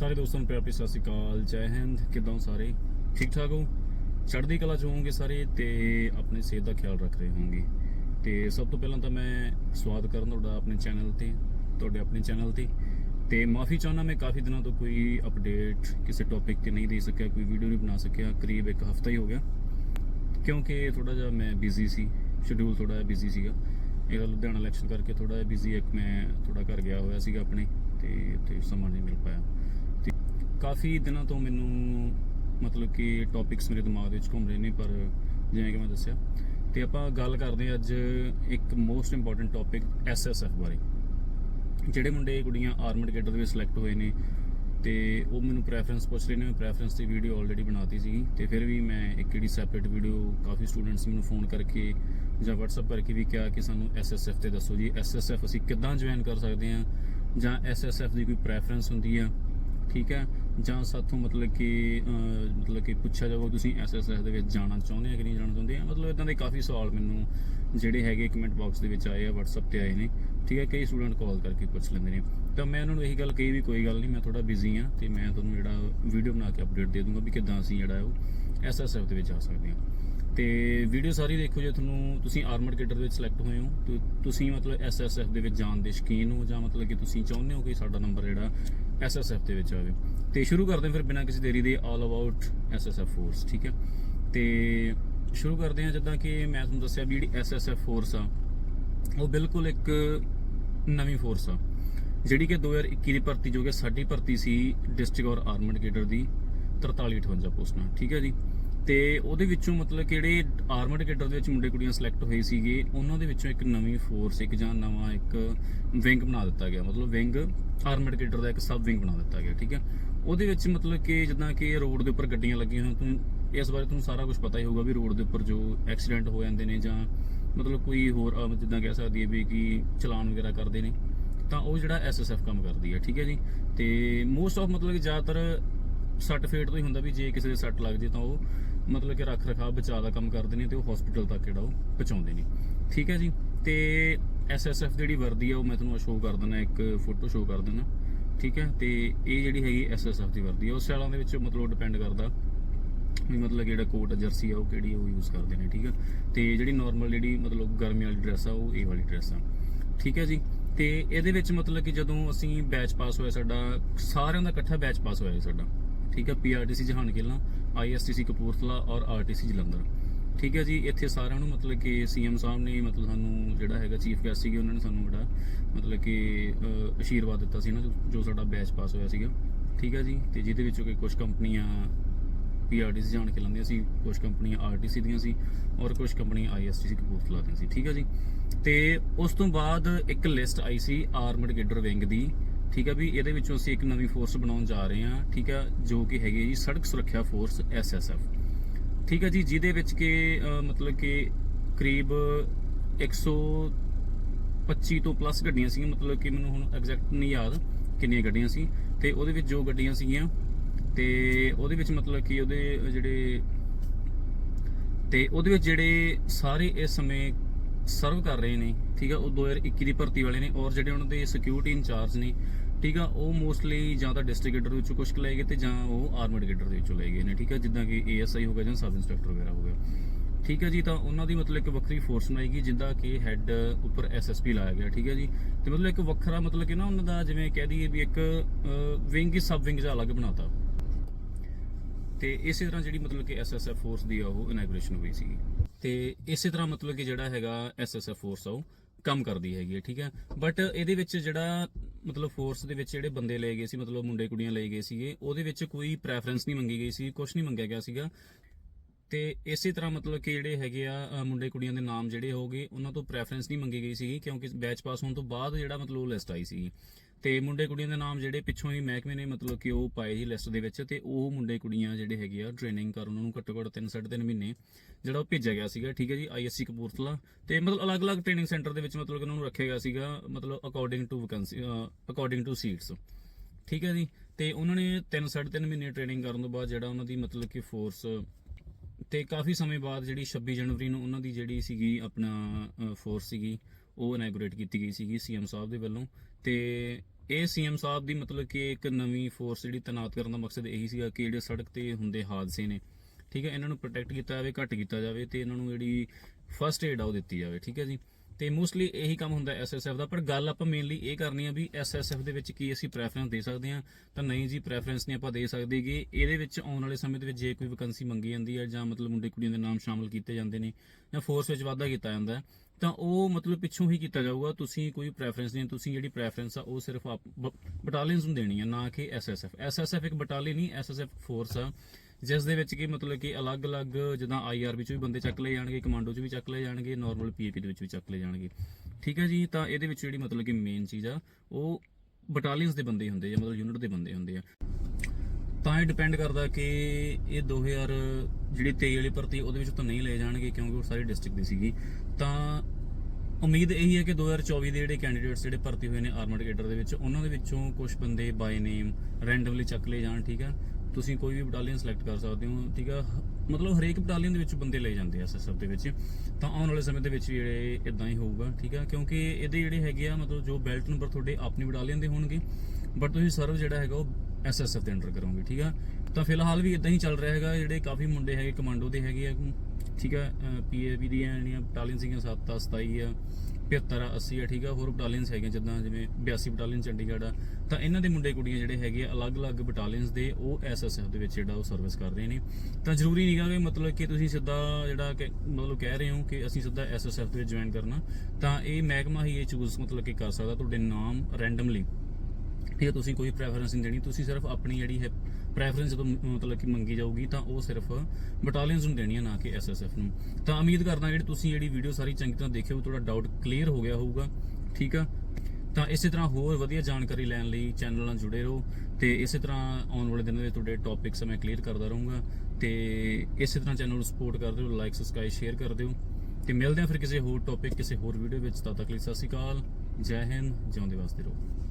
ਸਾਰੇ ਦੋਸਤਾਂ ਨੂੰ ਪਿਆਰ ਭਰੀ ਸਤਿ ਸ਼੍ਰੀ ਅਕਾਲ, ਜੈ ਹਿੰਦ, ਕਿਦਾਂ ਸਾਰੇ? ਠੀਕ ਠਾਕ ਹੋ? ਚੜ੍ਹਦੀ ਕਲਾ ਚ ਹੋਵੋਗੇ ਸਾਰੇ ਤੇ ਆਪਣੀ ਸਿਹਤ ਦਾ ਖਿਆਲ ਰੱਖ ਰਹੇ ਹੋਵੋਗੇ। ਤੇ ਸਭ ਤੋਂ ਪਹਿਲਾਂ ਤਾਂ ਮੈਂ ਸਵਾਗਤ ਕਰਨ ਤੁਹਾਡਾ ਆਪਣੇ ਚੈਨਲ ਤੇ, ਤੁਹਾਡੇ ਆਪਣੇ ਚੈਨਲ ਤੇ। ਤੇ ਮਾਫੀ ਚਾਹੁੰਦਾ ਮੈਂ ਕਾਫੀ ਦਿਨਾਂ ਤੋਂ ਕੋਈ ਅਪਡੇਟ ਕਿਸੇ ਟੌਪਿਕ ਤੇ ਨਹੀਂ ਦੇ ਸਕਿਆ, ਕੋਈ ਵੀਡੀਓ ਨਹੀਂ ਬਣਾ ਸਕਿਆ, ਕਰੀਬ ਇੱਕ ਹਫਤਾ ਹੀ ਹੋ ਗਿਆ। ਕਿਉਂਕਿ ਥੋੜਾ ਜਿਹਾ ਮੈਂ ਬਿਜ਼ੀ ਸੀ ਸ਼ਡਿਊਲ ਥੋੜਾ ਜਿਹਾ ਬਿਜ਼ੀ ਸੀਗਾ। ਇਹਦਾ ਲੁਧਿਆਣਾ ਇਲੈਕਸ਼ਨ ਕਰਕੇ ਥੋੜਾ ਜਿਹਾ ਬਿਜ਼ੀ ਇੱਕ ਮੈਂ ਥੋੜਾ ਘਰ ਗਿਆ ਹੋਇਆ ਸੀਗਾ ਆਪਣੇ, ਤੇ ਉੱਥੇ ਸਮਾਂ ਨਹੀਂ ਮਿਲ ਪਾਇਆ। ਤੇ ਕਾਫੀ ਦਿਨਾਂ ਤੋਂ ਮੈਨੂੰ ਮਤਲਬ ਕਿ ਟੌਪਿਕਸ ਮੇਰੇ ਦਿਮਾਗ ਵਿੱਚ ਘੁੰਮ ਰਹੇ ਨੇ, ਪਰ ਜਿਵੇਂ ਕਿ ਮੈਂ ਦੱਸਿਆ, ਤੇ ਆਪਾਂ ਗੱਲ ਕਰਦੇ ਹਾਂ ਅੱਜ ਇੱਕ ਮੋਸਟ ਇੰਪੋਰਟੈਂਟ ਟੌਪਿਕ ਐਸਐਸਐਫ ਬਾਰੇ। ਜਿਹੜੇ ਮੁੰਡੇ ਕੁੜੀਆਂ ਆਰਮਡ ਕੈਡਰ ਦੇ ਵਿੱਚ ਸਿਲੈਕਟ ਹੋਏ ਨੇ, ਤੇ ਉਹ ਮੈਨੂੰ ਪ੍ਰੈਫਰੈਂਸ ਪੁੱਛ ਰਹੇ ਨੇ, ਮੈਂ ਪ੍ਰੈਫਰੈਂਸ ਦੀ ਵੀਡੀਓ ਆਲਰੇਡੀ ਬਣਾਤੀ ਸੀਗੀ, ਤੇ ਫਿਰ ਵੀ ਮੈਂ ਇੱਕ ਜਿਹੜੀ ਸੈਪਰੇਟ ਵੀਡੀਓ ਕਾਫੀ ਸਟੂਡੈਂਟਸ ਮੈਨੂੰ ਫੋਨ ਕਰਕੇ ਜਾਂ WhatsApp ਕਰਕੇ ਵੀ ਕਿਹਾ ਕਿ ਸਾਨੂੰ SSF ਤੇ ਦੱਸੋ ਜੀ। SSF ਅਸੀਂ ਕਿੱਦਾਂ ਜੁਆਇਨ ਕਰ ਸਕਦੇ ਹਾਂ? ਜਾਂ SSF ਦੀ ਕੋਈ ਪ੍ਰੈਫਰੈਂਸ ਹੁੰਦੀ ਆ? ਠੀਕ ਹੈ? ਜਾਂ ਸਾਥੋਂ ਮਤਲਬ ਕਿ ਮਤਲਬ ਕਿ ਪੁੱਛਿਆ ਜਾਵੇ ਤੁਸੀਂ SSF ਦੇ ਵਿੱਚ ਜਾਣਾ ਚਾਹੁੰਦੇ ਆ ਕਿ ਨਹੀਂ ਜਾਣਾ ਚਾਹੁੰਦੇ? ਆ ਮਤਲਬ ਇਦਾਂ ਦੇ ਕਾਫੀ ਸਵਾਲ ਮੈਨੂੰ ਜਿਹੜੇ ਹੈਗੇ ਕਮੈਂਟ ਬਾਕਸ ਦੇ ਵਿੱਚ ਆਏ ਆ, WhatsApp ਤੇ ਆਏ ਨੇ। ਠੀਕ ਹੈ? ਕਈ ਸਟੂਡੈਂਟ ਕਾਲ ਕਰਕੇ ਪੁੱਛ ਲੈਂਦੇ ਨੇ। ਤਾਂ ਮੈਂ ਉਹਨਾਂ ਨੂੰ ਇਹੀ ਗੱਲ ਕਹੀ ਵੀ ਕੋਈ ਗੱਲ ਨਹੀਂ, ਮੈਂ ਥੋੜਾ ਬਿਜ਼ੀ ਆ ਤੇ ਮੈਂ ਤੁਹਾਨੂੰ ਜਿਹੜਾ ਵੀਡੀਓ ਬਣਾ ਕੇ ਅਪਡੇਟ ਦੇ ਦੂੰਗਾ ਵੀ ਕਿੱਦਾਂ ਅਸੀਂ ਜਿਹੜਾ ਉਹ SSF ਦੇ ਵਿੱਚ ਆ ਸਕਦੇ ਹਾਂ। ਤੇ ਵੀਡੀਓ ਸਾਰੀ ਦੇਖੋ ਜੇ ਤੁਹਾਨੂੰ ਤੁਸੀਂ ਆਰਮਡ ਕੈਡਰ ਦੇ ਵਿੱਚ ਸਿਲੈਕਟ ਹੋਏ ਹੋ, ਤੇ ਤੁਸੀਂ ਮਤਲਬ SSF ਦੇ ਵਿੱਚ ਜਾਣ ਦੇ ਸ਼ੌਕੀਨ ਹੋ ਜਾਂ ਮਤਲਬ ਕਿ ਤੁਸੀਂ ਚਾਹੁੰਦੇ ਹੋ ਕਿ ਸਾਡਾ ਨੰਬਰ ਜਿਹੜਾ SSF ਦੇ ਵਿੱਚ ਆਵੇ। ਤੇ ਸ਼ੁਰੂ ਕਰਦੇ ਹਾਂ ਫਿਰ ਬਿਨਾਂ ਕਿਸੇ ਦੇਰੀ ਦੇ ਆਲ ਅਬਾਊਟ SSF ਫੋਰਸ ਠੀਕ ਹੈ? ਤੇ ਸ਼ੁਰੂ ਕਰਦੇ ਹਾਂ ਜਿੱਦਾਂ ਕਿ ਮੈਂ ਤੁਹਾਨੂੰ ਦੱਸਿਆ ਵੀ ਜਿਹੜੀ SSF ਫੋਰਸ ਆ, ਉਹ ਬਿਲਕੁਲ ਇੱਕ ਨਵੀਂ ਫੋਰਸ ਆ, ਜਿਹੜੀ ਕਿ 2021 ਦੀ ਭਰਤੀ ਜੋ ਕਿ ਸਾਡੀ ਭਰਤੀ ਸੀ ਡਿਸਟ੍ਰਿਕਟ ਔਰ ਆਰਮਡ ਕੇਡਰ ਦੀ 4358 ਪੋਸਟਾਂ, ਠੀਕ ਹੈ ਜੀ? ਤੇ ਉਹਦੇ ਵਿੱਚੋਂ ਮਤਲਬ ਕਿਹੜੇ ਆਰਮਡ ਕੈਡਰ ਦੇ ਵਿੱਚ ਮੁੰਡੇ ਕੁੜੀਆਂ ਸਿਲੈਕਟ ਹੋਏ ਸੀਗੇ, ਉਹਨਾਂ ਦੇ ਵਿੱਚੋਂ ਇੱਕ ਨਵੀਂ ਫੋਰਸ ਇੱਕ ਜਾਂ ਨਵਾਂ ਇੱਕ ਵਿੰਗ ਬਣਾ ਦਿੱਤਾ ਗਿਆ। ਮਤਲਬ ਵਿੰਗ ਆਰਮਡ ਕੈਡਰ ਦਾ ਇੱਕ ਸਬ ਵਿੰਗ ਬਣਾ ਦਿੱਤਾ ਗਿਆ, ਠੀਕ ਹੈ? ਉਹਦੇ ਵਿੱਚ ਮਤਲਬ ਕਿ ਜਿੱਦਾਂ ਕਿ ਰੋਡ ਦੇ ਉੱਪਰ ਗੱਡੀਆਂ ਲੱਗੀਆਂ ਹੋਣ ਤੁਹਾਨੂੰ ਇਸ ਬਾਰੇ ਤੁਹਾਨੂੰ ਸਾਰਾ ਕੁਝ ਪਤਾ ਹੀ ਹੋਊਗਾ ਵੀ ਰੋਡ ਦੇ ਉੱਪਰ ਜੋ ਐਕਸੀਡੈਂਟ ਹੋ ਜਾਂਦੇ ਨੇ ਜਾਂ ਮਤਲਬ ਕੋਈ ਹੋਰ ਜਿੱਦਾਂ ਕਹਿ ਸਕਦੀ ਹੈ ਵੀ ਕਿ ਚਲਾਨ ਵਗੈਰਾ ਕਰਦੇ ਨੇ, ਤਾਂ ਉਹ ਜਿਹੜਾ ਐਸਐਸਐਫ ਕੰਮ ਕਰਦੀ ਹੈ, ਠੀਕ ਹੈ ਜੀ? ਤੇ ਮੋਸਟ ਆਫ ਮਤਲਬ ਕਿ ਜ਼ਿਆਦਾਤਰ ਸੱਟ ਫੇਟ ਤੋਂ ਹੀ ਹੁੰਦਾ ਵੀ ਜੇ ਕਿਸੇ ਦੇ ਸੱਟ ਲੱਗ ਜੇ ਤਾਂ ਉਹ ਮਤਲਬ ਕਿ ਰੱਖ ਰਖਾਵ ਬਚਾਅ ਦਾ ਕੰਮ ਕਰਦੇ ਨੇ ਤੇ ਉਹ ਹਸਪੀਟਲ ਤੱਕ ਜਿਹੜਾ ਉਹ ਪਹੁੰਚਾਉਂਦੇ ਨੇ। ਠੀਕ ਹੈ ਜੀ? ਤੇ ਐਸਐਸਐਫ ਜਿਹੜੀ ਵਰਦੀ ਆ ਉਹ ਮੈਂ ਤੁਹਾਨੂੰ ਸ਼ੋਅ ਕਰ ਦਿੰਦਾ, ਇੱਕ ਫੋਟੋ ਸ਼ੋਅ ਕਰ ਦਿੰਦਾ। ਠੀਕ ਹੈ? ਤੇ ਇਹ ਜਿਹੜੀ ਹੈਗੀ ਐਸਐਸਐਫ ਦੀ ਵਰਦੀ ਆ ਉਸ ਸਿਆਲਾਂ ਦੇ ਵਿੱਚ ਮਤਲਬ ਡਿਪੈਂਡ ਕਰਦਾ ਵੀ ਮਤਲਬ ਜਿਹੜਾ ਕੋਟ ਜਰਸੀ ਆ, ਉਹ ਕਿਹੜੀ ਉਹ ਯੂਜ਼ ਕਰਦੇ ਨੇ, ਠੀਕ ਆ? ਤੇ ਜਿਹੜੀ ਨਾਰਮਲ ਜਿਹੜੀ ਮਤਲਬ ਗਰਮੀ ਵਾਲੀ ਡਰੈਸ ਆ, ਉਹ ਇਹ ਵਾਲੀ ਡਰੈਸ ਆ। ਠੀਕ ਹੈ ਜੀ? ਤੇ ਇਹਦੇ ਵਿੱਚ ਮਤਲਬ ਕਿ ਜਦੋਂ ਅਸੀਂ ਬੈਚ ਪਾਸ ਹੋਇਆ ਸਾਡਾ, ਸਾਰਿਆਂ ਦਾ ਇਕੱਠਾ ਬੈਚ ਪਾਸ ਹੋਇਆ ਸੀ ਸਾਡਾ। ਠੀਕ ਹੈ ਪੀਆਰਟੀਸੀ ਜਹਾਨ ਕਿਲਾ ਆਈਐਸਟੀਸੀ ਕਪੂਰਥਲਾ ਔਰ ਆਰਟੀਸੀ ਜਲੰਧਰ। ਠੀਕ ਹੈ ਜੀ ਇੱਥੇ ਸਾਰਿਆਂ ਨੂੰ ਮਤਲਬ ਕਿ ਸੀਐਮ ਸਾਹਿਬ ਨੇ ਮਤਲਬ ਸਾਨੂੰ ਜਿਹੜਾ ਹੈਗਾ ਚੀਫ ਗੈਸਟ ਸੀਗੇ ਉਹਨਾਂ ਨੇ ਸਾਨੂੰ ਬੜਾ ਮਤਲਬ ਕਿ ਅਹ, ਆਸ਼ੀਰਵਾਦ ਦਿੱਤਾ ਸੀ ਨਾ ਜੋ- ਸਾਡਾ ਬੈਚ ਪਾਸ ਹੋਇਆ ਸੀਗਾ। ਠੀਕ ਹੈ ਜੀ ਤੇ ਜਿਹਦੇ ਵਿੱਚੋਂ ਕਿ ਕੁਝ ਕੰਪਨੀਆਂ ਪੀਆਰਟੀਸੀ ਜਾਣ ਕੇ ਲੰਦੀਆਂ ਸੀ ਕੁਝ ਕੰਪਨੀਆਂ ਆਰਟੀਸੀ ਦੀਆਂ ਸੀ ਔਰ ਕੁਝ ਕੰਪਨੀਆਂ ਆਈਐਸਟੀਸੀ ਕਪੂਰਥਲਾ ਦੀਆਂ ਸੀ। ਠੀਕ ਹੈ ਜੀ ਤੇ ਉਸ ਤੋਂ ਬਾਅਦ ਇੱਕ ਲਿਸਟ ਆਈ ਸੀ ਆਰਮਡ ਗਿੱਡਰ ਵਿੰਗ ਦੀ। ਠੀਕ ਹੈ ਵੀ ਇਹਦੇ ਵਿੱਚੋਂ ਅਸੀਂ ਇੱਕ ਨਵੀਂ ਫੋਰਸ ਬਣਾਉਣ ਜਾ ਰਹੇ ਹਾਂ, ਠੀਕ ਹੈ, ਜੋ ਕਿ ਹੈਗੀ ਹੈ ਜੀ ਸੜਕ ਸੁਰੱਖਿਆ ਫੋਰਸ ਐਸਐਸਐਫ ਠੀਕ ਹੈ ਜੀ, ਜਿਹਦੇ ਵਿੱਚ ਕਿ ਮਤਲਬ ਕਿ ਕਰੀਬ 125 ਤੋਂ ਪਲੱਸ ਗੱਡੀਆਂ ਸੀਗੀਆਂ ਮਤਲਬ ਕਿ ਮੈਨੂੰ ਹੁਣ ਐਗਜ਼ੈਕਟ ਨਹੀਂ ਯਾਦ ਕਿੰਨੀਆਂ ਗੱਡੀਆਂ ਸੀ। ਤੇ ਉਹਦੇ ਵਿੱਚ ਜੋ ਗੱਡੀਆਂ ਸੀਗੀਆਂ, ਤੇ ਉਹਦੇ ਵਿੱਚ ਮਤਲਬ ਕਿ ਉਹਦੇ ਜਿਹੜੇ, ਤੇ ਉਹਦੇ ਵਿੱਚ ਜਿਹੜੇ ਸਾਰੇ ਇਸ ਸਮੇਂ ਸਰਵ ਕਰ ਰਹੇ ਨੇ, ਠੀਕ ਆ ਉਹ 2021 ਦੀ ਭਰਤੀ ਵਾਲੇ ਨੇ ਔਰ ਜਿਹੜੇ ਉਹਨਾਂ ਦੇ ਸਿਕਿਉਰਿਟੀ ਇੰਚਾਰਜ ਨੇ ਠੀਕ ਆ, ਉਹ ਮੋਸਟਲੀ ਜਾਂ ਤਾਂ ਡਿਸਟ੍ਰਿਕਟ ਗੇਡਰ ਵਿੱਚੋਂ ਕੁਝ ਕੁ ਲਏ ਗਏ ਤੇ ਜਾਂ ਉਹ ਆਰਮਡ ਗੇਡਰ ਦੇ ਵਿੱਚੋਂ ਲਏ ਗਏ ਨੇ, ਠੀਕ ਆ, ਜਿੱਦਾਂ ਕਿ ਏਐਸਆਈ ਹੋ ਗਿਆ ਜਾਂ ਸਬ ਇੰਸਪੈਕਟਰ ਵਗੈਰਾ ਹੋ ਗਿਆ। ਠੀਕ ਹੈ ਜੀ, ਤਾਂ ਉਹਨਾਂ ਦੀ ਮਤਲਬ ਇੱਕ ਵੱਖਰੀ ਫੋਰਸ ਬਣਾਈ ਗਈ, ਜਿੱਦਾਂ ਕਿ ਹੈੱਡ ਉੱਪਰ ਐਸਐਸਪੀ ਲਾਇਆ ਗਿਆ, ਠੀਕ ਹੈ ਜੀ। ਤੇ ਮਤਲਬ ਇੱਕ ਵੱਖਰਾ ਮਤਲਬ ਕਿ ਨਾ ਉਹਨਾਂ ਦਾ ਜਿਵੇਂ ਕਹਿ ਦਈਏ ਵੀ ਇੱਕ ਵਿੰਗ ਹੀ ਸਬ ਵਿੰਗ ਜਿਹਾ ਅਲੱਗ ਬਣਾਤਾ। ਤੇ ਇਸੇ ਤਰ੍ਹਾਂ ਜਿਹੜੀ ਮਤਲਬ ਕਿ ਐਸਐਸਐਫ ਫੋਰਸ ਦੀ ਆ, ਉਹ ਇਨੈਗੂਰੇਸ਼ਨ ਹੋਈ ਸੀ ਤੇ ਇਸੇ ਤਰ੍ਹਾਂ ਮਤਲਬ ਕਿ ਜਿਹੜਾ ਹੈਗਾ ਐਸਐਸਐਫ ਫੋਰਸ ਆ, ਉਹ ਕੰਮ ਕਰਦੀ ਹੈਗੀ ਹੈ ਠੀਕ ਹੈ ਬਟ ਇਹਦੇ ਵਿੱਚ ਜਿਹੜਾ ਮਤਲਬ ਫੋਰਸ ਦੇ ਵਿੱਚ ਜਿਹੜੇ ਬੰਦੇ ਲਏ ਗਏ ਸੀ, ਮਤਲਬ ਮੁੰਡੇ ਕੁੜੀਆਂ ਲਏ ਗਏ ਸੀਗੇ, ਉਹਦੇ ਵਿੱਚ ਕੋਈ ਪ੍ਰੈਫਰੈਂਸ ਨਹੀਂ ਮੰਗੀ ਗਈ ਸੀ ਕੁਝ ਨਹੀਂ ਮੰਗਿਆ ਗਿਆ ਸੀਗਾ। ਤੇ ਇਸੇ ਤਰ੍ਹਾਂ ਮਤਲਬ ਕਿ ਜਿਹੜੇ ਹੈਗੇ ਆ ਮੁੰਡੇ ਕੁੜੀਆਂ ਦੇ ਨਾਮ ਜਿਹੜੇ ਹੋਗੇ, ਉਹਨਾਂ ਤੋਂ ਪ੍ਰੈਫਰੈਂਸ ਨਹੀਂ ਮੰਗੀ ਗਈ ਸੀਗੀ, ਕਿਉਂਕਿ ਬੈਚ ਪਾਸ ਹੋਣ ਤੋਂ ਬਾਅਦ ਜਿਹੜਾ ਮਤਲਬ ਲਿਸਟ ਆਈ ਸੀ ਤੇ ਮੁੰਡੇ ਕੁੜੀਆਂ ਦੇ ਨਾਮ ਜਿਹੜੇ ਪਿੱਛੋਂ ਹੀ ਮਹਿਕਮੇ ਨੇ ਮਤਲਬ ਕਿ ਉਹ ਪਾਏ ਸੀ ਲਿਸਟ ਦੇ ਵਿੱਚ ਤੇ ਉਹ ਮੁੰਡੇ ਕੁੜੀਆਂ ਜਿਹੜੇ ਹੈਗੇ ਆ ਟ੍ਰੇਨਿੰਗ ਕਰਨ ਉਹਨਾਂ ਨੂੰ ਘੱਟੋ ਘੱਟ 3.5 ਮਹੀਨੇ ਜਿਹੜਾ ਉਹ ਭੇਜਿਆ ਗਿਆ ਸੀਗਾ, ਠੀਕ ਹੈ ਜੀ ਆਈਐਸਸੀ ਕਪੂਰਥਲਾ ਤੇ ਮਤਲਬ ਅਲੱਗ-ਅਲੱਗ ਟ੍ਰੇਨਿੰਗ ਸੈਂਟਰ ਦੇ ਵਿੱਚ ਮਤਲਬ ਕਿ ਉਹਨਾਂ ਨੂੰ ਰੱਖਿਆ ਗਿਆ ਸੀਗਾ, ਮਤਲਬ according to vacancy according to seats ਠੀਕ ਹੈ ਜੀ, ਤੇ ਉਹਨਾਂ ਨੇ 3.5 ਮਹੀਨੇ ਟ੍ਰੇਨਿੰਗ ਕਰਨ ਤੋਂ ਬਾਅਦ ਜਿਹੜਾ ਉਹਨਾਂ ਦੀ ਮਤਲਬ ਕਿ ਫੋਰਸ ਤੇ ਕਾਫੀ ਸਮੇਂ ਬਾਅਦ ਜਿਹੜੀ 26 ਜਨਵਰੀ ਨੂੰ ਉਹਨਾਂ ਦੀ ਜਿਹੜੀ ਸੀਗੀ ਆਪਣਾ ਫੋਰਸ ਸੀਗੀ ਉਹ ਇਨੈਗੋਰੇਟ ਕੀਤੀ ਗਈ ਸੀਗੀ ਸੀਐਮ ਸਾਹਿਬ ਦੇ ਵੱਲੋਂ। ਤੇ ਇਹ ਸੀਐਮ ਸਾਹਿਬ ਦੀ ਮਤਲਬ ਕਿ ਇੱਕ ਨਵੀਂ ਫੋਰਸ ਜਿਹੜੀ ਤੈਨਾਤ ਕਰਨ ਦਾ ਮਕਸਦ ਇਹੀ ਸੀਗਾ ਕਿ ਜਿਹੜੇ ਸੜਕ ਤੇ ਹੁੰਦੇ ਹਾਦਸੇ ਨੇ, ਠੀਕ ਹੈ, ਇਹਨਾਂ ਨੂੰ ਪ੍ਰੋਟੈਕਟ ਕੀਤਾ ਜਾਵੇ, ਘੱਟ ਕੀਤਾ ਜਾਵੇ ਤੇ ਇਹਨਾਂ ਨੂੰ ਜਿਹੜੀ ਫਰਸਟ ਏਡ ਆ ਉਹ ਦਿੱਤੀ ਜਾਵੇ, ਠੀਕ ਹੈ ਜੀ। ਤੇ ਮੋਸਟਲੀ ਇਹੀ ਕੰਮ ਹੁੰਦਾ ਐਸਐਸਐਫ ਦਾ, ਪਰ ਗੱਲ ਆਪਾਂ ਮੇਨਲੀ ਇਹ ਕਰਨੀ ਆ ਵੀ ਐਸਐਸਐਫ ਦੇ ਵਿੱਚ ਕੀ ਅਸੀਂ ਪ੍ਰੈਫਰੈਂਸ ਦੇ ਸਕਦੇ ਹਾਂ। ਤਾਂ ਨਹੀਂ ਜੀ ਪ੍ਰੈਫਰੈਂਸ ਨਹੀਂ ਆਪਾਂ ਦੇ ਸਕਦੇ ਕਿ ਇਹਦੇ ਵਿੱਚ ਆਉਣ ਵਾਲੇ ਸਮੇਂ ਦੇ ਵਿੱਚ ਜੇ ਕੋਈ ਵੈਕੈਂਸੀ ਮੰਗੀ ਜਾਂਦੀ ਹੈ ਜਾਂ ਮਤਲਬ ਮੁੰਡੇ ਕੁੜੀਆਂ ਦੇ ਨਾਮ ਸ਼ਾਮਲ ਕੀਤੇ ਜਾਂਦੇ ਨੇ ਜਾਂ ਫੋਰਸ ਵਿੱਚ ਵਾਧਾ ਕੀਤਾ ਜਾਂਦਾ ਤਾਂ ਉਹ ਮਤਲਬ ਪਿੱਛੋਂ ਹੀ ਕੀਤਾ ਜਾਊਗਾ। ਤੁਸੀਂ ਕੋਈ ਪ੍ਰੈਫਰੈਂਸ ਨਹੀਂ, ਤੁਸੀਂ ਜਿਹੜੀ ਪ੍ਰੈਫਰੈਂਸ ਆ, ਉਹ ਸਿਰਫ ਬਟਾਲੀਅਨਸ ਨੂੰ ਦੇਣੀ ਆ, ਨਾ ਕਿ ਐਸਐਸਐਫ ਐਸਐਸਐਫ ਇੱਕ ਬਟਾਲੀਅਨ ਨਹੀਂ ਐਸਐਸਐਫ ਫੋਰਸ ਆ, ਜਿਸ ਦੇ ਵਿੱਚ ਕਿ ਮਤਲਬ ਕਿ ਅਲੱਗ-ਅਲੱਗ ਜਿੱਦਾਂ ਆਈਆਰ ਵਿੱਚ ਵੀ ਬੰਦੇ ਚੱਕ ਲਏ ਜਾਣਗੇ, ਕਮਾਂਡੋ 'ਚ ਵੀ ਚੱਕ ਲਏ ਜਾਣਗੇ ਨਾਰਮਲ ਪੀਏਪੀ ਦੇ ਵਿੱਚ ਵੀ ਚੱਕ ਲਏ ਜਾਣਗੇ। ਠੀਕ ਹੈ ਜੀ, ਤਾਂ ਇਹਦੇ ਵਿੱਚ ਜਿਹੜੀ ਮਤਲਬ ਕਿ ਮੇਨ ਚੀਜ਼ ਆ, ਉਹ ਬਟਾਲੀਅਨਸ ਦੇ ਬੰਦੇ ਹੁੰਦੇ ਆ, ਮਤਲਬ ਯੂਨਿਟ ਦੇ ਬੰਦੇ ਹੁੰਦੇ ਆ। ਤਾਂ ਇਹ ਡਿਪੈਂਡ ਕਰਦਾ ਕਿ ਇਹ 2000 ਜਿਹੜੀ 23 ਵਾਲੀ ਭਰਤੀ, ਉਹਦੇ ਵਿੱਚ ਤਾਂ ਨਹੀਂ ਲਏ ਜਾਣਗੇ ਕਿਉਂਕਿ ਉਹ ਸਾਰੀ ਡਿਸਟ੍ਰਿਕਟ ਦੀ ਸੀਗੀ। ਤਾਂ ਉਮੀਦ ਇਹੀ ਹੈ ਕਿ 2024 ਦੇ ਜਿਹੜੇ ਕੈਂਡੀਡੇਟਸ ਜਿਹੜੇ ਭਰਤੀ ਹੋਏ ਨੇ ਆਰਮਡ ਕੇਡਰ ਦੇ ਵਿੱਚ, ਉਹਨਾਂ ਦੇ ਵਿੱਚੋਂ ਕੁਝ ਬੰਦੇ ਬਾਈ ਨੇਮ ਰੈਂਡਮਲੀ ਚੱਕ ਲਏ ਜਾਣ, ਠੀਕ ਆ? ਤੁਸੀਂ ਕੋਈ ਵੀ ਬਟਾਲੀਅਨ ਸਿਲੈਕਟ ਕਰ ਸਕਦੇ ਹੋ, ਠੀਕ ਆ? ਮਤਲਬ ਹਰੇਕ ਬਟਾਲੀਅਨ ਦੇ ਵਿੱਚ ਬੰਦੇ ਲਏ ਜਾਂਦੇ ਆ ਐਸਐਸਐਫ ਦੇ ਵਿੱਚ। ਤਾਂ ਆਉਣ ਵਾਲੇ ਸਮੇਂ ਦੇ ਵਿੱਚ ਵੀ ਜਿਹੜੇ ਇਦਾਂ ਹੀ ਹੋਊਗਾ, ਠੀਕ ਆ? ਕਿਉਂਕਿ ਇਹਦੇ ਜਿਹੜੇ ਹੈਗੇ ਆ, ਮਤਲਬ ਜੋ ਬੈਲਟ ਨੰਬਰ ਤੁਹਾਡੇ ਆਪਣੀ ਬਟਾਲੀਅਨ ਦੇ ਹੋਣਗੇ ਬਟ ਤੁਸੀਂ ਸਰਵ ਜਿਹੜਾ ਹੈਗਾ ਉਹ ਐਸਐਸਐਫ ਦੇ ਅੰਡਰ ਕਰੋਗੇ ਠੀਕ ਆ? ਤਾਂ ਫਿਲਹਾਲ ਵੀ ਇਦਾਂ ਹੀ ਚੱਲ ਰਿਹਾ ਹੈਗਾ, ਜਿਹੜੇ ਕਾਫੀ ਮੁੰਡੇ ਹੈਗੇ, ਕਮਾਂਡੋ ਦੇ ਹੈਗੇ ਆ, ਠੀਕ ਆ ਪੀਏਬੀ ਦੀਆਂ ਜਿਹੜੀਆਂ ਬਟਾਲੀਅਨ ਸੀਗੀਆਂ 7 27 ਆ 75 80 ਆ, ਠੀਕ ਆ, ਹੋਰ ਬਟਾਲੀਅਨਸ ਹੈਗੀਆਂ, ਜਿੱਦਾਂ ਜਿਵੇਂ 82 ਬਟਾਲੀਅਨ ਚੰਡੀਗੜ੍ਹ ਆ। ਤਾਂ ਇਹਨਾਂ ਦੇ ਮੁੰਡੇ ਕੁੜੀਆਂ ਜਿਹੜੇ ਹੈਗੇ ਆ, ਅਲੱਗ-ਅਲੱਗ ਬਟਾਲੀਅਨਸ ਦੇ, ਉਹ ਐਸਐਸਐਫ ਦੇ ਵਿੱਚ ਜਿਹੜਾ ਉਹ ਸਰਵਿਸ ਕਰ ਰਹੇ ਨੇ। ਤਾਂ ਜ਼ਰੂਰੀ ਨਹੀਂਗਾ ਕਿ ਮਤਲਬ ਕਿ ਤੁਸੀਂ ਸਿੱਧਾ ਜਿਹੜਾ ਕਿ ਮਤਲਬ ਕਹਿ ਰਹੇ ਹੋ ਕਿ ਅਸੀਂ ਸਿੱਧਾ ਐਸਐਸਐਫ ਦੇ ਵਿੱਚ ਜੁਆਇਨ ਕਰਨਾ, ਤਾਂ ਇਹ ਮਹਿਕਮਾ ਹੀ ਇਹ ਚੂਜ਼ ਮਤਲਬ ਕਿ ਕਰ ਸਕਦਾ, ਤੁਹਾਡੇ ਨਾਮ ਰੈਂਡਮਲੀ ਠੀਕ ਹੈ ਤੁਸੀਂ ਕੋਈ ਪ੍ਰੈਫਰੈਂਸ ਨਹੀਂ ਦੇਣੀ, ਤੁਸੀਂ ਸਿਰਫ ਆਪਣੀ ਜਿਹੜੀ ਹੈ ਪ੍ਰੈਫਰੈਂਸ ਜਦੋਂ ਮਤਲਬ ਕਿ ਮੰਗੀ ਜਾਊਗੀ ਤਾਂ ਉਹ ਸਿਰਫ ਬਟਾਲੀਅਨਸ ਨੂੰ ਦੇਣੀ ਹੈ ਨਾ ਕਿ ਐਸਐਸਐਫ ਨੂੰ। ਤਾਂ ਉਮੀਦ ਕਰਦਾ ਜਿਹੜੀ ਤੁਸੀਂ ਜਿਹੜੀ ਵੀਡੀਓ ਸਾਰੀ ਚੰਗੀ ਤਰ੍ਹਾਂ ਦੇਖਿਓ ਤੁਹਾਡਾ ਡਾਊਟ ਕਲੀਅਰ ਹੋ ਗਿਆ ਹੋਊਗਾ, ਠੀਕ ਆ? ਤਾਂ ਇਸੇ ਤਰ੍ਹਾਂ ਹੋਰ ਵਧੀਆ ਜਾਣਕਾਰੀ ਲੈਣ ਲਈ ਚੈਨਲ ਨਾਲ ਜੁੜੇ ਰਹੋ ਤੇ ਇਸੇ ਤਰ੍ਹਾਂ ਆਉਣ ਵਾਲੇ ਦਿਨਾਂ ਵਿੱਚ ਤੁਹਾਡੇ ਟੌਪਿਕਸ ਮੈਂ ਕਲੀਅਰ ਕਰਦਾ ਰਹੂੰਗਾ। ਤੇ ਇਸੇ ਤਰ੍ਹਾਂ ਚੈਨਲ ਨੂੰ ਸਪੋਰਟ ਕਰਦੇ ਰਹੋ ਲਾਈਕ ਸਬਸਕ੍ਰਾਈਬ ਸ਼ੇਅਰ ਕਰ ਦਿਓ ਤੇ ਮਿਲਦੇ ਹਾਂ ਫਿਰ ਕਿਸੇ ਹੋਰ ਟੌਪਿਕ ਕਿਸੇ ਹੋਰ ਵੀਡੀਓ ਵਿੱਚ। ਤਦ ਤੱਕ ਲਈ ਸਤਿ ਸ਼੍ਰੀ ਅਕਾਲ, ਜੈ ਹਿੰਦ, ਜਿਉਂਦੇ ਵਾਸਤੇ ਰਹੋ।